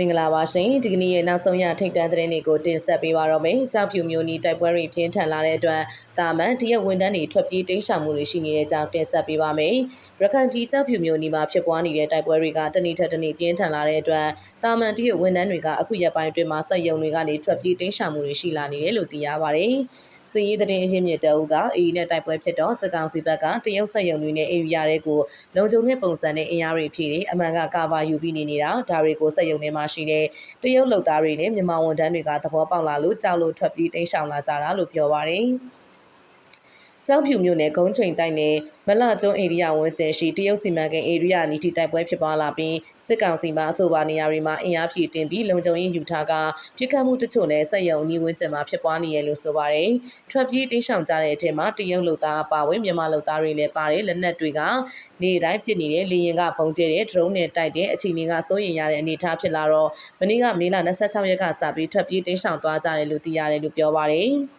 မင်္ဂလာပါရှင်ဒီကနေ့ရဲ့နောက်ဆုံးရထိတ်တန့်သတင်းတွေကိုတင်ဆက်ပေးပါတော့မယ်။ကြောက်ဖြူမျိုးနီတိုက်ပွဲတွေပြင်းထန်လာတဲ့အတွက်တာမန်တရက်ဝန်တန်းတွေထွက်ပြေးတိမ်းရှောင်မှုတွေရှိနေတဲ့အကြောင်းတင်ဆက်ပေးပါမယ်။ရခိုင်ပြည်ကြောက်ဖြူမျိုးနီမှာဖြစ်ပွားနေတဲ့တိုက်ပွဲတွေကတနေ့ထက်တနေ့ပြင်းထန်လာတဲ့အတွက်တာမန်တရက်ဝန်တန်းတွေကအခုရက်ပိုင်းအတွင်းမှာစက်ယုံတွေကနေထွက်ပြေးတိမ်းရှောင်မှုတွေရှိလာနေတယ်လို့သိရပါဗျ။ စီရေးတဲ့င်းအရင်းမြစ်တအုပ်ကအေးနဲ့တိုက်ပွဲဖြစ်တော့စကောင်စီဘက်ကတရုတ်ဆက်ယုံတွေနဲ့အေရီယာတွေကိုလုံခြုံတဲ့ပုံစံနဲ့အင်အားတွေဖြည့်တယ်အမှန်ကကာဗာယူပြီးနေနေတာဒါတွေကိုဆက်ယုံထဲမှာရှိတဲ့တရုတ်လုံသားတွေနဲ့မြန်မာဝန်ထမ်းတွေကသဘောပေါက်လာလို့ကြောက်လို့ထွက်ပြီးတိမ်းရှောင်လာကြတာလို့ပြောပါတယ် ကျောက်ဖြူမြို့နယ်ဂုံးချိန်တိုက်နယ်မလကျွန်းဧရိယာဝန်းကျင်ရှိတရုတ်စီမံကိန်းဧရိယာနီတီတိုက်ပွဲဖြစ်ပွားလာပြီးစစ်ကောင်စီမှအဆိုပါနေရာတွေမှာအင်အားဖြည့်တင်ပြီးလုံခြုံရေးယူထားကပြစ်ခတ်မှုတချို့နဲ့ဆက်ယုံညီဝန်းကျင်မှာဖြစ်ပွားနေရလို့ဆိုပါတယ်။ထွက်ပြေးတိမ်းရှောင်ကြတဲ့အထက်မှာတရုတ်လူသားအပါဝင်မြန်မာလူသားတွေလည်းပါတယ်လက်နက်တွေကနေ့တိုင်းပြစ်နေတဲ့လေရင်ကပုံကျဲတဲ့ drone နဲ့တိုက်တဲ့အခြေအနေကစိုးရိမ်ရတဲ့အနေအထားဖြစ်လာတော့မနေ့ကမေလ26ရက်ကစပြီးထွက်ပြေးတိမ်းရှောင်သွားကြတယ်လို့သိရတယ်လို့ပြောပါတယ်။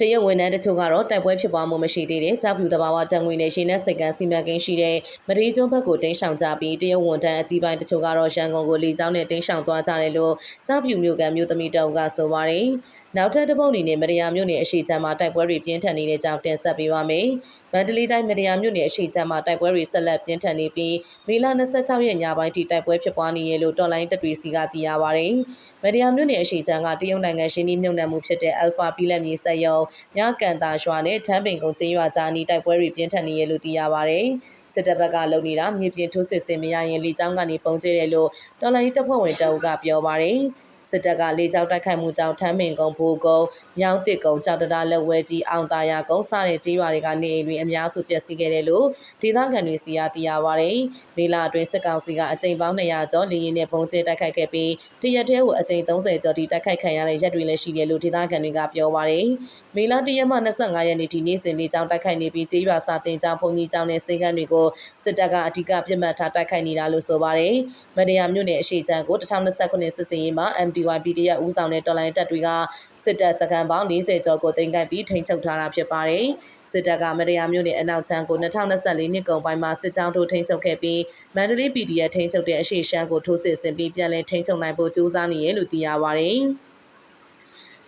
တရုတ်ဝန်ထမ်းတချို့ကတော့တိုက်ပွဲဖြစ်ပွားမှုမရှိသေးတဲ့ကြောက်ဖြူတဘာဝတံငွေနဲ့ရှင်းတဲ့စိတ်ကန်းစီမံကိန်းရှိတဲ့မရီကျွန်းဘက်ကိုတင်းရှောင်ကြပြီးတရုတ်ဝန်ထမ်းအကြီးပိုင်းတချို့ကတော့ရန်ကုန်ကိုလေကြောင်းနဲ့တင်းရှောင်သွားကြတယ်လို့ကြောက်ဖြူမြို့ကမြို့သမီးတောင်ကဆိုပါတယ်။နောက်ထပ်တစ်ပုတ်အနေနဲ့မရယာမြို့နယ်အရှိချမ်းမှာတိုက်ပွဲတွေပြင်းထန်နေတဲ့ကြောင်းတင်ဆက်ပေးပါမယ်။ မန္တလေးတိုင်းမရယာမြို့နယ်အရှိချမ်းမှာတိုက်ပွဲတွေဆက်လက်ပြင်းထန်နေပြီးမေလ26ရက်ညပိုင်းထိတိုက်ပွဲဖြစ်ပွားနေရလို့တော်လိုင်းတပ်တွေစီကသိရပါတယ်။မရယာမြို့နယ်အရှိချမ်းကတရုတ်နိုင်ငံရှင်းနှီးမြုပ်နှံမှုဖြစ်တဲ့ Alpha ပြည်လက်မြေဆက်ယုံညကန်တာရွာနဲ့ထန်းပင်ကုန်းကျေးရွာကြားနီးတိုက်ပွဲတွေပြင်းထန်နေရလို့သိရပါတယ်။စစ်တပ်ဘက်ကလုံနေတာမြေပြင်ထိုးစစ်ဆင်မရရင်လေကြောင်းကနေပုံကျဲတယ်လို့တော်လိုင်းတပ်ဖွဲ့ဝင်တအုပ်ကပြောပါတယ်။ စစ်တပ်ကလေကြောင်းတိုက်ခိုက်မှုကြောင့်ထမ်းပင်ကုန်းဘူကုန်းမြောင်းတစ်ကုန်းကြောက်တရလက်ဝဲကြီးအောင်တာယာကုန်းစတဲ့ကြီးရွာတွေကနေအိမ်တွေအများစုပျက်စီးခဲ့တယ်လို့ဒေသခံတွေစီကသိရပါဗျ။မေလအတွင်းစစ်ကောင်စီကအကြိမ်ပေါင်း200ကျော်လေရင်နဲ့ပုံကျဲတိုက်ခိုက်ခဲ့ပြီးတရက်တည်းကိုအကြိမ်30ကျော်ထိတိုက်ခိုက်ခံရတဲ့ရက်တွေလည်းရှိတယ်လို့ဒေသခံတွေကပြောပါဗျ။မေလ1ရက်မှ25ရက်နေ့ထိနေ့စဉ်နေ့ကြောင်းတိုက်ခိုက်နေပြီးကြေးရွာစာတင်ကျောင်းဘုံကြီးကျောင်းနဲ့စေကန်းတွေကိုစစ်တပ်ကအဓိကပြစ်မှတ်ထားတိုက်ခိုက်နေတာလို့ဆိုပါတယ်။မန္တရာမြို့နယ်အရှိချမ်းကို2029စစ်စင်ရေးမှာ MDY PDF ဦးဆောင်တဲ့တော်လိုင်းတပ်တွေကစစ်တပ်စခန်းပေါင်း40ကျော်ကိုတင်ကိုက်ပြီးထိန်းချုပ်ထားတာဖြစ်ပါတယ်။စစ်တပ်ကမတရားမျိုးနဲ့အနောက်ချမ်းကို2024နှစ်ကုန်ပိုင်းမှာစစ်ကြောင်းထိုးထိန်းချုပ်ခဲ့ပြီးမန္တလေး PDF ထိန်းချုပ်တဲ့အရှိရှမ်းကိုထိုးစစ်ဆင်ပြီးပြန်လည်ထိန်းချုပ်နိုင်ဖို့ကြိုးစားနေရလို့သိရပါတယ်။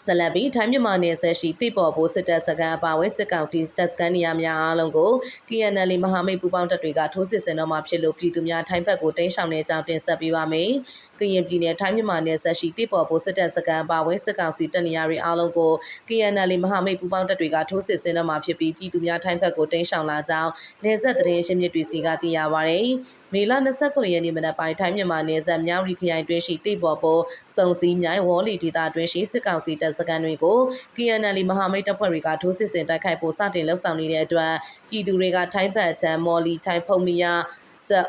ဇလန်ပီထိုင်းမြန်မာနယ်စပ်ရှိတိပေါ်ဘိုးစစ်တပ်စကန်အပါဝင်စစ်ကောင်တီတပ်စကန်နေရာများအားလုံးကို KNL မဟာမိတ်ပူးပေါင်းတပ်တွေကထိုးစစ်ဆင်တော့မှဖြစ်လို့ပြည်သူများထိုင်းဘက်ကိုတင်းရှောင်နေကြောင်းတင်ဆက်ပေးပါမယ်။ကရင်ပြည်နယ်ထိုင်းမြန်မာနယ်စပ်ရှိတိပေါ်ဘိုးစစ်တပ်စကန်အပါဝင်စစ်ကောင်စီတပ်နေရာတွေအားလုံးကို KNL မဟာမိတ်ပူးပေါင်းတပ်တွေကထိုးစစ်ဆင်တော့မှဖြစ်ပြီးပြည်သူများထိုင်းဘက်ကိုတင်းရှောင်လာကြောင်းနယ်စပ်သတင်းရှင်းမြစ်တွေစီကသိရပါဗျ။ မေလ29ရက်နေ့မနက်ပိုင်းထိုင်းမြန်မာနယ်စပ်မြောက်ရီခရိုင်တွင်းရှိတိပေါ်ပေါ်စုံစည်းမြိုင်ဝေါ်လီဒေသတွင်းရှိစစ်ကောင်စီတပ်စခန်းတွေကို KNL မဟာမိတ်တပ်ဖွဲ့တွေကထိုးစစ်ဆင်တိုက်ခိုက်ဖို့စတင်လှုပ်ဆောင်နေတဲ့အတွက်ပြည်သူတွေကထိုင်းဘက်ချမ်းမော်လီချိုင်ဖုံမီယာဆက်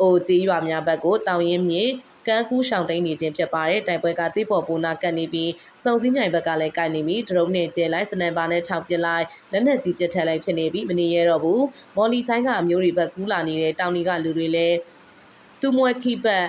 အိုကြီးရွာများဘက်ကိုတောင်ရင်မြေ ကန်းကူးရှောင်တိန်နေခြင်းဖြစ်ပါတယ်တိုက်ပွဲကတိပေါ်ပူနာကတ်နေပြီးစုံစည်းမြိုင်ဘက်ကလည်းကိုက်နေပြီးဒရုန်းနဲ့ကျဲလိုက်စနန်ပါနဲ့ထောက်ပစ်လိုက်လက်နက်ကြီးပစ်ထက်လိုက်ဖြစ်နေပြီးမနေရတော့ဘူးမော်လီချိုင်းကအမျိုးတွေဘက်ကူးလာနေတဲ့တောင်ဒီကလူတွေလည်းသူမွဲခိဘက်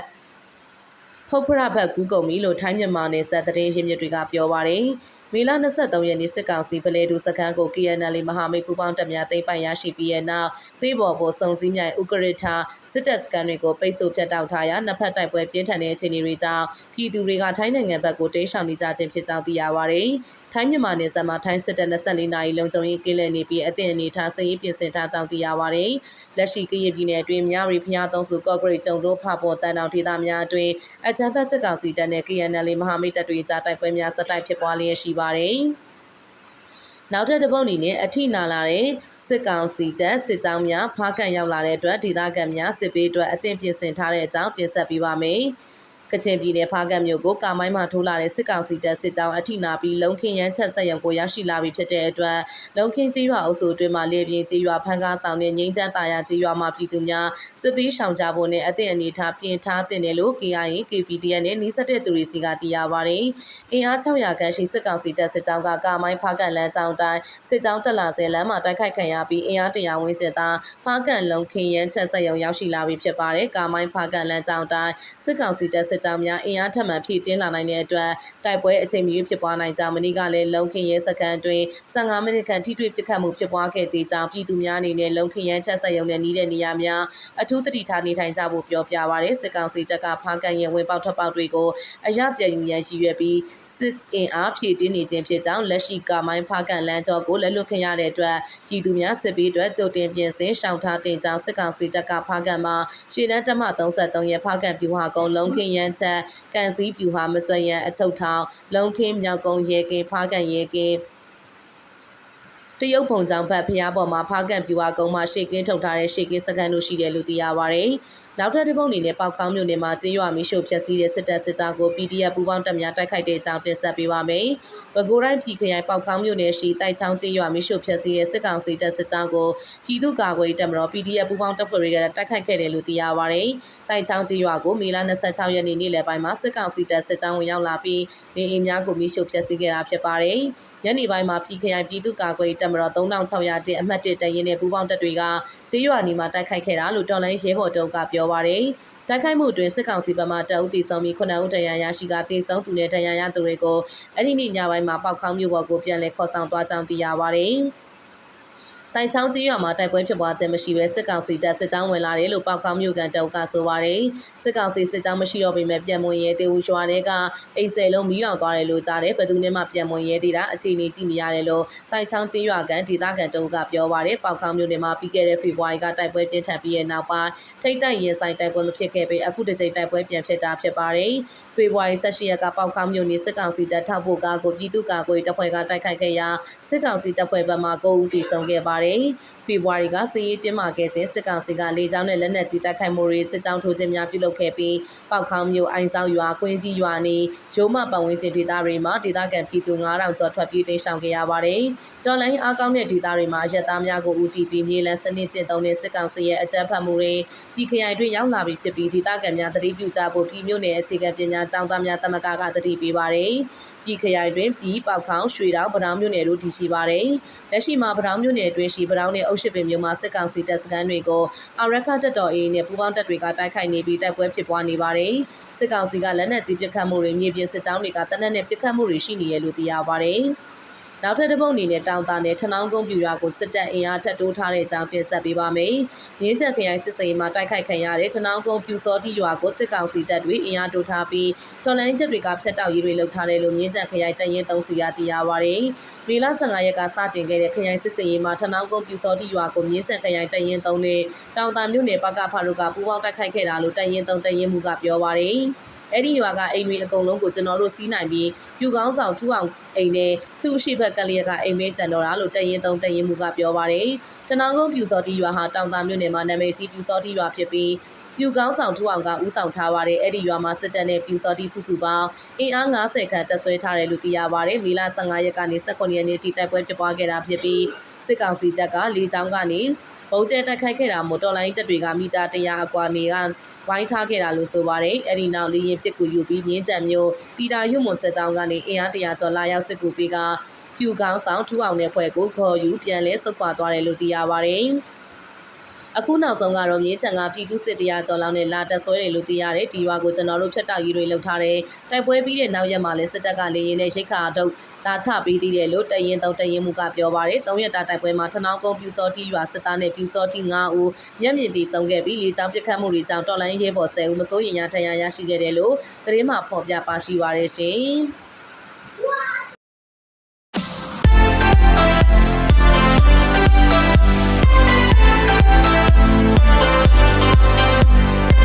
ဖုတ်ဖရဘက်ကူးကုန်ပြီလို့ထိုင်းမြန်မာနယ်စပ်သတင်းရင်းမြစ်တွေကပြောပါတယ်မေလ23ရက်နေ့စစ်ကောင်စီဗလဲဒူစခန်းကို KNL မဟာမိတ်ပူးပေါင်းတပ်များသိမ်းပိုက်ရရှိပြီးတဲ့နောက်သေးဘော်ပေါ်စုံစည်းမြိုင်ဥကရထစစ်တပ်စခန်းတွေကိုပိတ်ဆို့ဖြတ်တောက်ထားရာနှစ်ဖက်တိုက်ပွဲပြင်းထန်တဲ့အခြေအနေတွေကြောင့်ပြည်သူတွေကထိုင်းနိုင်ငံဘက်ကိုတိမ်းရှောင်နေကြခြင်းဖြစ်ကြောင်းသိရပါတယ်။ ထိုင်းမြန်မာနယ်စပ်မှာထိုင်းစစ်တပ်24နာရီလုံခြုံရေးကင်းလည်နေပြီးအသင့်အနေထားစစ်ရေးပြင်ဆင်ထားကြောင်းသိရပါတယ်။လက်ရှိကရင်ပြည်နယ်အတွင်းမြရီဖျားသုံးစုကော့ဂရိတ်ကျုံတို့ဖပေါ်တန်တောင်ဒေသများအတွင်းအကြမ်းဖက်စစ်ကောင်စီတပ်နဲ့ KNL မဟာမိတ်တပ်တွေကြားတိုက်ပွဲများဆက်တိုက်ဖြစ်ပွားလျက်ရှိပါတယ်။နောက်ထပ်တစ်ပုတ်အနေနဲ့အထိနာလာတဲ့စစ်ကောင်စီတပ်စစ်ကြောင်းများဖားကန်ရောက်လာတဲ့အတွက်ဒေသခံများစစ်ပေးအတွက်အသင့်ပြင်ဆင်ထားတဲ့အကြောင်းတင်ဆက်ပေးပါမယ်။ ကချင်ပြည်နယ်ဖားကတ်မြို့ကိုကာမိုင်းမှထိုးလာတဲ့စစ်ကောင်စီတပ်စစ်ကြောင်းအထိနာပြီးလုံခင်းရန်ချက်ဆက်ရုံကိုရောက်ရှိလာပြီဖြစ်တဲ့အတွက်လုံခင်းကြီးရွာအုပ်စုအတွင်းမှာလေပြင်းကြီးရွာဖန်ကားဆောင်တဲ့ငိမ့်ချမ်းတာယာကြီးရွာမှာပြည်သူများစစ်ပေးရှောင်ကြဖို့နဲ့အသည့်အနေထားပြင်ထားတင်တယ်လို့ KIA KPDN နဲ့နှီးစက်တဲ့သူတွေစီကသိရပါတယ်။အင်အား600ခန့်ရှိစစ်ကောင်စီတပ်စစ်ကြောင်းကကာမိုင်းဖားကတ်လမ်းကြောင်းတိုင်းစစ်ကြောင်းတက်လာစေလမ်းမှာတိုက်ခိုက်ခံရပြီးအင်အား100ဝန်းကျင်သားဖားကတ်လုံခင်းရန်ချက်ဆက်ရုံရောက်ရှိလာပြီဖြစ်ပါတယ်။ကာမိုင်းဖားကတ်လမ်းကြောင်းတိုင်းစစ်ကောင်စီတပ်စစ်စစ်ကြောင်းများအင်အားထပ်မံဖြည့်တင်းလာနိုင်တဲ့အတွက်တိုက်ပွဲအချိန်မီဖြစ်ပွားနိုင်ကြောင်းမနေ့ကလည်းလုံခင်းရဲစခန်းတွင်15မိနစ်ခန့်ထိတွေ့ပစ်ခတ်မှုဖြစ်ပွားခဲ့သေးကြောင်းပြည်သူများအနေနဲ့လုံခင်းရဲချက်ဆက်ရုံနဲ့နီးတဲ့နေရာများအထူးသတိထားနေထိုင်ကြဖို့ပြောပြပါရယ်စစ်ကောင်စီတပ်ကဖားကန်ရဲဝင်ပေါက်ထွက်ပေါက်တွေကိုအရပြန်ယူရန်ရည်ရွယ်ပြီးစစ်အင်အားဖြည့်တင်းနေခြင်းဖြစ်ကြောင်းလက်ရှိကာမိုင်းဖားကန်လမ်းကျော်ကိုလက်လွတ်ခင်ရတဲ့အတွက်ပြည်သူများစစ်ပေးအတွက်ကြိုတင်ပြင်ဆင်ရှောင်ထားတင်ကြောင်းစစ်ကောင်စီတပ်ကဖားကန်မှာရှေ့တန်းတမ33ရဲဖားကန်ပြူဟာကုန်းလုံခင်းရန်ချက်ကန်စည်းပြူဟာမဆွရန်အထုပ်ထောင်လုံခင်းမြောက်ကုန်းရဲကင်းဖားကန်ရဲကင်းတရုတ်ဖုံကြောင့်ဘတ်ဖျားပေါ်မှာဖားကန်ပြူဝကုန်းမှာရှေ့ကင်းထုတ်ထားတဲ့ရှေ့ကင်းစကန်တို့ရှိတယ်လို့သိရပါဗျ။နောက်ထပ်တစ်ပုတ်အနေနဲ့ပေါက်ခေါင်းမြို့နယ်မှာကျေးရွာမီးရှို့ဖျက်ဆီးတဲ့စစ်တပ်စစ်ကြောင်းကို PDF ပူးပေါင်းတပ်များတိုက်ခိုက်တဲ့အကြောင်းတင်ဆက်ပေးပါမယ်။ပဲခူးတိုင်းပြည်ခရိုင်ပေါက်ခေါင်းမြို့နယ်ရှိတိုက်ချောင်းကျေးရွာမီးရှို့ဖျက်ဆီးတဲ့စစ်ကောင်စီတပ်စစ်ကြောင်းကိုပြည်သူ့ကာကွယ်ရေးတပ်မတော် PDF ပူးပေါင်းတပ်ဖွဲ့တွေကတိုက်ခိုက်ခဲ့တယ်လို့သိရပါဗျ။တိုက်ချောင်းကျေးရွာကိုမေလ26ရက်နေ့နေ့လယ်ပိုင်းမှာစစ်ကောင်စီတပ်စစ်ကြောင်းဝင်ရောက်လာပြီးနေအိမ်များကိုမီးရှို့ဖျက်ဆီးခဲ့တာဖြစ်ပါတယ်။ညနေပိုင်းမှာပြည်ခရိုင်ပြည်သူ့ကာကွယ်ရေးတပ်မတော်3600တင်အမှတ်1တရင်နဲ့ပူးပေါင်းတပ်တွေကကျေးရွာနီမှာတိုက်ခိုက်ခဲ့တာလို့တော်လိုင်းရဲဘော်တုံးကပြောပါရယ်တိုက်ခိုက်မှုအတွင်းစစ်ကောင်စီဘက်မှတအုပ်တီဆောင်ပြီး9ဦးတရားရရှိကတေဆုံးသူနဲ့တရားရသူတွေကိုအဲ့ဒီနေ့ညပိုင်းမှာပေါက်ခေါင်းမြို့ပေါ်ကိုပြန်လည်ခေါ်ဆောင်သွားကြောင်းသိရပါရယ် တိုင်ချောင်းကြီးရွာမှာတိုက်ပွဲဖြစ်ပွားခြင်းမရှိဘဲစစ်ကောင်စီတပ်စစ်ကြောင်းဝင်လာတယ်လို့ပေါက်ခေါင်းမြို့ကန်တုံးကဆိုပါရယ်စစ်ကောင်စီစစ်ကြောင်းမရှိတော့ပေမဲ့ပြန်မွန်ရဲတေဝူရွာတွေကအိမ်ဆယ်လုံးမီးလောင်သွားတယ်လို့ကြားတယ်ဘယ်သူနဲ့မှပြန်မွန်ရဲသေးတာအခြေအနေကြည့်နေရတယ်လို့တိုင်ချောင်းကြီးရွာကန်ဒေသခံတုံးကပြောပါရယ်ပေါက်ခေါင်းမြို့နယ်မှာပြီးခဲ့တဲ့ဖေဖော်ဝါရီကတိုက်ပွဲပြင်းထန်ပြီးရဲ့နောက်ပိုင်းထိတ်တိုက်ရင်ဆိုင်တိုက်ပွဲမဖြစ်ခဲ့ပေအခုတစ်ချိန်တိုက်ပွဲပြန်ဖြစ်တာဖြစ်ပါတယ်ဖေဖော်ဝါရီ18ရက်ကပေါက်ခေါင်းမြို့နယ်စစ်ကောင်စီတပ်ထောက်ဖို့ကားကိုပြည်သူ့ကာကွယ်တပ်ဖွဲ့ကတိုက်ခိုက်ခဲ့ရာစစ်ကောင်စီတပ်ဖွဲ့ဘက်မှ9ဦးသေဆုံးခဲ့ပါတယ်။ဖေဖော်ဝါရီကစစ်ရေးတင်းမာခဲ့စဉ်စစ်ကောင်စီကလေကြောင်းနဲ့လက်နက်ကြီးတိုက်ခိုက်မှုတွေစစ်ကြောင်းထိုးခြင်းများပြုလုပ်ခဲ့ပြီးပေါက်ခေါင်းမြို့အိုင်ဆောင်ရွာကွင်းကြီးရွာနေရိုးမပတ်ဝန်းကျင်ဒေသတွေမှာဒေသခံပြည်သူ9000ကျော်ထွက်ပြေးတိမ်းရှောင်ခဲ့ရပါတယ်။တော်လိုင်းအားကောင်းတဲ့ဒေသတွေမှာရက်သားများကို UTP မြေလန်းစနစ်ကျင့်သုံးတဲ့စစ်ကောင်စီရဲ့အကြမ်းဖက်မှုတွေပြည်ခရိုင်တွင်ရောက်လာပြီးဖြစ်ပြီးဒေသခံများတတိပြုကြဖို့ပြည်မြို့နယ်အခြေခံပညာကျောင်းသားများတမကကတတိပေးပါတယ်။ပြည်ခရိုင်တွင်ပြည်ပေါက်ခေါင်းရွှေတောင်ဗဒောင်းမြို့နယ်တို့တည်ရှိပါတယ်။လက်ရှိမှာဗဒောင်းမြို့နယ်တွင်ရှိဗဒောင်းနဲ့အုပ်ရှိပင်မြို့မှာစစ်ကောင်စီတပ်စခန်းတွေကိုအာရခတပ်တော် AA နဲ့ပူးပေါင်းတပ်တွေကတိုက်ခိုက်နေပြီးတိုက်ပွဲဖြစ်ပွားနေပါတယ်။စစ်ကောင်စီကလက်နက်ကြီးပစ်ခတ်မှုတွေမြေပြင်စစ်ကြောင်းတွေကတနက်နဲ့ပစ်ခတ်မှုတွေရှိနေရလို့သိရပါတယ်။ နောက်ထပ်တစ်ပုတ်အနေနဲ့တောင်တာနဲ့ထနောင်းကုန်းပြူရွာကိုစစ်တပ်အင်အားထပ်တိုးထားတဲ့အကြောင်းတင်ဆက်ပေးပါမယ်။ရင်းချက်ခရိုင်စစ်စေးမှာတိုက်ခိုက်ခံရတဲ့ထနောင်းကုန်းပြူစောတိရွာကိုစစ်ကောင်စီတပ်တွေအင်အားတိုးထားပြီးတော်လိုင်းတပ်တွေကဖျက်တောက်ရေးတွေလုပ်ထားတယ်လို့မြင်းချက်ခရိုင်တရင်3စီကသိရပါဗျ။မေလ15ရက်ကစတင်ခဲ့တဲ့ခရိုင်စစ်စေးမှာထနောင်းကုန်းပြူစောတိရွာကိုမြင်းချက်ခရိုင်တရင်3နဲ့တောင်တာမြို့နယ်ပကဖာတို့ကပူးပေါင်းတိုက်ခိုက်ခဲ့တာလို့တရင်3တရင်မှုကပြောပါဗျ။ အဲ့ဒီရွာကအိမ်တွေအကုန်လုံးကိုကျွန်တော်တို့စီးနိုင်ပြီးပြူကောင်းဆောင်ထူအောင်အိမ်နဲ့သူ့ရှိဘက်ကလေးကအိမ်မဲကြံတော့တာလို့တရင်သုံးတရင်မှုကပြောပါတယ်။တနောင်ကုန်းပြူစောတီရွာဟာတောင်တာမြို့နယ်မှာနာမည်ကြီးပြူစောတီရွာဖြစ်ပြီးပြူကောင်းဆောင်ထူအောင်ကဥဆောင်ထားပါတယ်အဲ့ဒီရွာမှာစစ်တပ်နဲ့ပြူစောတီစုစုပေါင်းအင်အား90ခန့်တပ်ဆွဲထားတယ်လို့သိရပါတယ်။မီလ15ရက်ကနေ18ရက်နေ့ထိတိုက်ပွဲဖြစ်ပွားခဲ့တာဖြစ်ပြီးစစ်ကောင်စီတပ်ကလေကြောင်းကနေ ဘုံကျဲတိုက်ခိုက်ခဲ့တာမို့တော်လိုင်းတပ်တွေကမီတာ100အကွာနေကဝိုင်းထားခဲ့တာလို့ဆိုပါတယ်။အဲဒီနောက်လေရင်ပစ်ကူယူပြီးမြင်းကြံမျိုးတီတာရွတ်မွန်စစ်ကြောင်းကနေအင်အားတရာကျော်လာရောက်စစ်ကူပေးကပြူကောင်းဆောင်ထူအောင်တဲ့ဖွဲ့ကိုခေါ်ယူပြန်လဲဆုတ်ခွာသွားတယ်လို့သိရပါတယ်။ အခုနောက်ဆုံးကတော့မြေချံကပြည်သူစစ်တရားကျော်လောက်နဲ့လာတက်ဆွဲတယ်လို့သိရတယ်ဒီရွာကိုကျွန်တော်တို့ဖျက်တောက်ရေးတွေလုပ်ထားတယ်တိုက်ပွဲပြီးတဲ့နောက်ရက်မှာလည်းစစ်တပ်ကလေရင်နဲ့ရိတ်ခါတော့လာချပေးသေးတယ်လို့တရင်တော့တရင်မှုကပြောပါတယ်၃ရက်တာတိုက်ပွဲမှာထနောင်းကုန်းပြူစောတီရွာစစ်သားနဲ့ပြူစောတီ9ဦးမျက်မြင်တည်ဆုံခဲ့ပြီးလေကြောင်းပစ်ခတ်မှုတွေကြောင့်တော်လိုင်းရဲဘော်10ဦးမစိုးရင်ရထဏ်ရာရရှိခဲ့တယ်လို့သတင်းမှဖော်ပြပါရှိပါရရှင်